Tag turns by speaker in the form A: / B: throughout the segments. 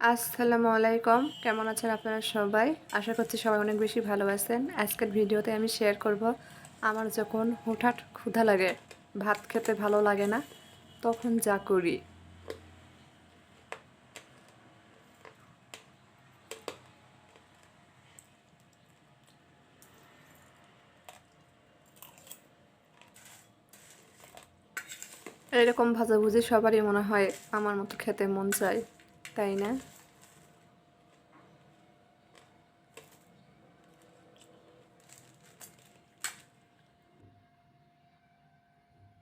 A: আসসালামু আলাইকুম। কেমন আছেন আপনারা সবাই? আশা করছি সবাই অনেক বেশি ভালো আছেন। আজকের ভিডিওতে আমি শেয়ার করব আমার যখন হুটহাট ক্ষুধা লাগে, ভাত খেতে ভালো লাগে না, তখন যা করি। এরকম ভাজাভুজি সবারই মনে হয় আমার মতো খেতে মন চায়। তাই না?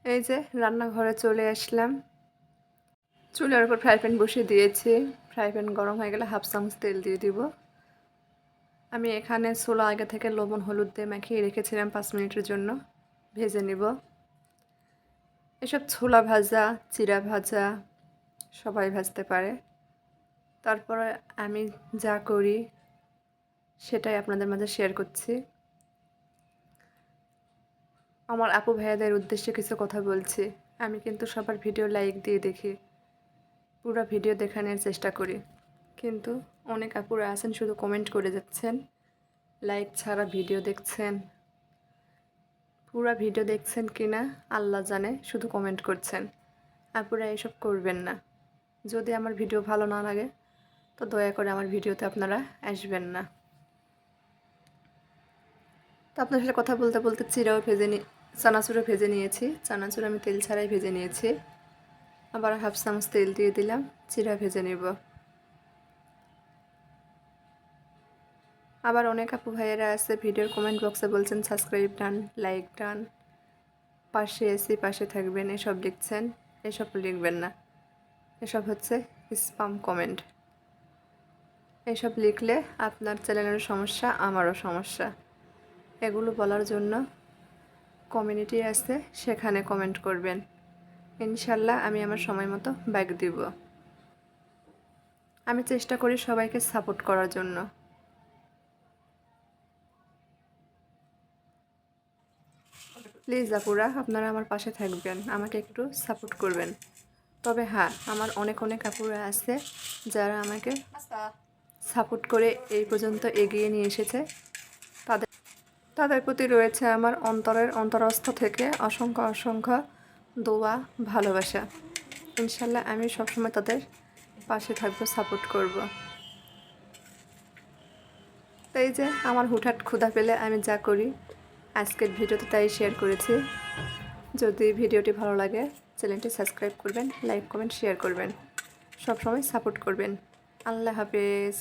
A: এই যে রান্নাঘরে চলে আসলাম। চুলের উপর ফ্রাই প্যান বসিয়ে দিয়েছি। ফ্রাই প্যান গরম হয়ে গেলে হাফ চামচ তেল দিয়ে দিব। আমি এখানে ছোলা আগে থেকে লবণ, হলুদ দিয়ে মাখিয়ে রেখেছিলাম পাঁচ মিনিটের জন্য। ভেজে নিব। এসব ছোলা ভাজা, চিরা ভাজা সবাই ভাজতে পারে। তারপরে আমি যা করি, সেটাই আপনাদের মাঝে শেয়ার করছি। আমার আপু ভাইয়াদের উদ্দেশ্যে কিছু কথা বলছি। আমি কিন্তু সবার ভিডিও লাইক দিয়ে দেখি। পুরো ভিডিও দেখানোর চেষ্টা করি। কিন্তু অনেক আপুরা আছেন, শুধু কমেন্ট করে যাচ্ছেন। লাইক ছাড়া ভিডিও দেখছেন। পুরো ভিডিও দেখছেন কি না আল্লাহ জানে, শুধু কমেন্ট করছেন। আপুরা এসব করবেন না। যদি আমার ভিডিও ভালো না লাগে তো দয়া করে আমার ভিডিওতে আপনারা আসবেন না। তো আপনার সাথে কথা বলতে বলতে চিরাও ভেজে নি চানাচুরও ভেজে নিয়েছি। চানাচুর আমি তেল ছাড়াই ভেজে নিয়েছি। আবার হাফ চামচ তেল দিয়ে দিলাম, চিরা ভেজে নেব। আবার অনেক আপু ভাইয়েরা আছে, ভিডিওর কমেন্ট বক্সে বলছেন সাবস্ক্রাইব ডান লাইক ডান পাশে এসি পাশে থাকবেন, এসব লিখছেন এসব লিখবেন না। এসব হচ্ছে স্পাম কমেন্ট এসব লিখলে আপনার চ্যানেলের সমস্যা, আমারও সমস্যা। এগুলো বলার জন্য কমিউনিটি আছে, সেখানে কমেন্ট করবেন। ইনশাল্লাহ আমি আমার সময় মতো ব্যাগ দিব। আমি চেষ্টা করি সবাইকে সাপোর্ট করার জন্য। প্লিজ আপুরা, আপনারা আমার পাশে থাকবেন, আমাকে একটু সাপোর্ট করবেন। তবে হ্যাঁ আমার অনেক অনেক আপুরা আছে যারা আমাকে সাপোর্ট করে এই পর্যন্ত এগিয়ে নিয়ে এসেছে। তাদের তাদের প্রতি রয়েছে আমার অন্তরের অন্তরস্থ থেকে অসংখ্য অসংখ্য দোয়া, ভালোবাসা। ইনশাল্লাহ আমি সবসময় তাদের পাশে থাকব, সাপোর্ট করব। তাই যে আমার হুটহাট ক্ষুধা পেলে আমি যা করি, আজকের ভিডিওতে তাই শেয়ার করেছি। যদি ভিডিওটি ভালো লাগে, চ্যানেলটি সাবস্ক্রাইব করবেন, লাইক, কমেন্ট, শেয়ার করবেন। সবসময় সাপোর্ট করবেন। আল্লাহ হাফেজ।